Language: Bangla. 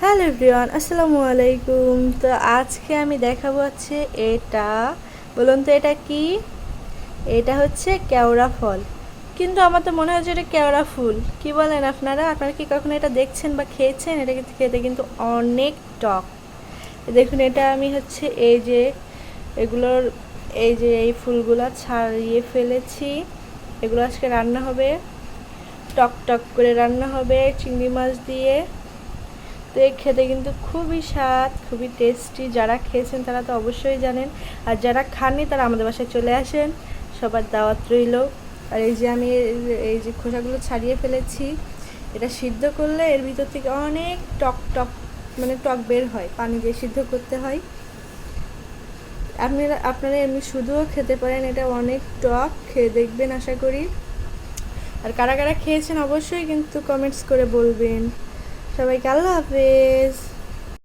হ্যালো এভরিওয়ান, আসসালামু আলাইকুম। তো আজকে আমি দেখাবো হচ্ছে এটা। বলুন তো এটা কি? এটা হচ্ছে কেওড়া ফল। কিন্তু আমার তো মনে হচ্ছে এটা কেওড়া ফুল। কি বলেন আপনারা? আপনারা কি কখনো এটা দেখছেন বা খেয়েছেন? এটা কিন্তু খেতে কিন্তু অনেক টক। দেখুন, এটা আমি হচ্ছে এই যে এগুলোর এই যে এই ফুলগুলা ছাড়িয়ে ফেলেছি। এগুলো আজকে রান্না হবে। টক টক করে রান্না হবে চিংড়ি মাছ দিয়ে। তো এই খেতে কিন্তু খুবই স্বাদ, খুবই টেস্টি যারা খেয়েছেন তারা তো অবশ্যই জানেন। আর যারা খাননি তারা আমাদের বাসায় চলে আসেন। সবার দাওয়াত রইল। আর এই যে আমি এই যে- খোসাগুলো ছাড়িয়ে ফেলেছি, এটা সিদ্ধ করলে এর ভিতর থেকে অনেক টক টক মানে টক বের হয়। পানি দিয়ে সিদ্ধ করতে হয়। আপনারা আপনারা এমনি শুধুও খেতে পারেন, এটা অনেক টক। খেয়ে দেখবেন, আশা করি। আর কারা কারা খেয়েছেন অবশ্যই কিন্তু কমেন্টস করে বলবেন। সবাইকে আল্লাহ হাফেজ।